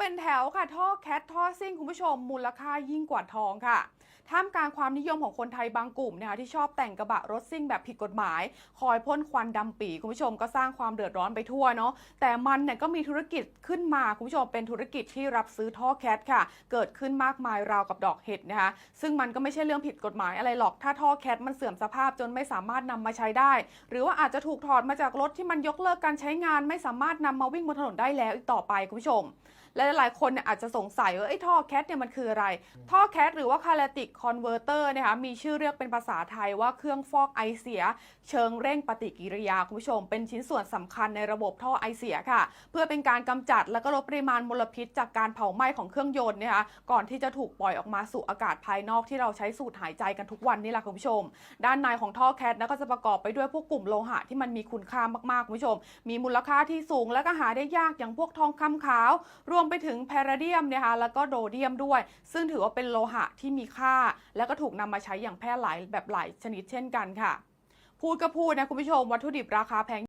เป็นแถวค่ะท่อแคทท่อซิ่งคุณผู้ชมมูลค่ายิ่งกว่าทองค่ะท่ามกลางความนิยมของคนไทยบางกลุ่มนะคะที่ชอบแต่งกระบะรถซิ่งแบบผิดกฎหมาย คอยพ่นควันดำปีคุณผู้ชมก็สร้างความเดือดร้อนไปทั่วเนาะแต่มันเนี่ยก็มีธุรกิจขึ้นมาคุณผู้ชมเป็นธุรกิจที่รับซื้อท่อแคทค่ะ เกิดขึ้นมากมายราวกับดอกเห็ดนะคะซึ่งมันก็ไม่ใช่เรื่องผิดกฎหมายอะไรหรอกถ้าท่อแคทมันเสื่อมสภาพจนไม่สามารถนำมาใช้ได้ หรือว่าอาจจะถูกถอดมาจากรถที่มันยกเลิกการใช้งาน ไม่สามารถนำมาวิ่งบนถนนได้แล้วอีกต่อไปคุณผู้ชมและหลายๆคนเนี่ยอาจจะสงสัยว่าไอ้ท่อแคทเนี่ยมันคืออะไร ท่อแคทหรือว่าคาลติกคอนเวอร์เตอร์นะคะมีชื่อเรียกเป็นภาษาไทยว่าเครื่องฟอกไอเสีย เชิงเร่งปฏิกิริยาคุณผู้ชม เป็นชิ้นส่วนสำคัญในระบบท่อไอเสียค่ะ เพื่อเป็นการกำจัดและก็ลดปริมาณมลพิษ จากการเผาไหม้ของเครื่องยนต์นะคะก่อนที่จะถูกปล่อยออกมาสู่อากาศภายนอกที่เราใช้สูดหายใจกันทุกวันนี่แหละคุณผู้ชม ด้านในของท่อแคทนะก็จะประกอบไปด้วยพวกกลุ่มโลหะที่มันมีคุณค่ามากๆคุณผู้ชม มีมูลค่าที่สูงและก็หาได้ยากอย่างพวกทองคำขาวรวมไปถึงแพรเดียมนะคะแล้วก็โดเดียมด้วย ซึ่งถือว่าเป็นโลหะที่มีค่า และก็ถูกนำมาใช้อย่างแพร่หลายแบบหลายชนิดเช่นกันค่ะ พูดก็พูดนะคุณผู้ชมวัตถุดิบราคาแพง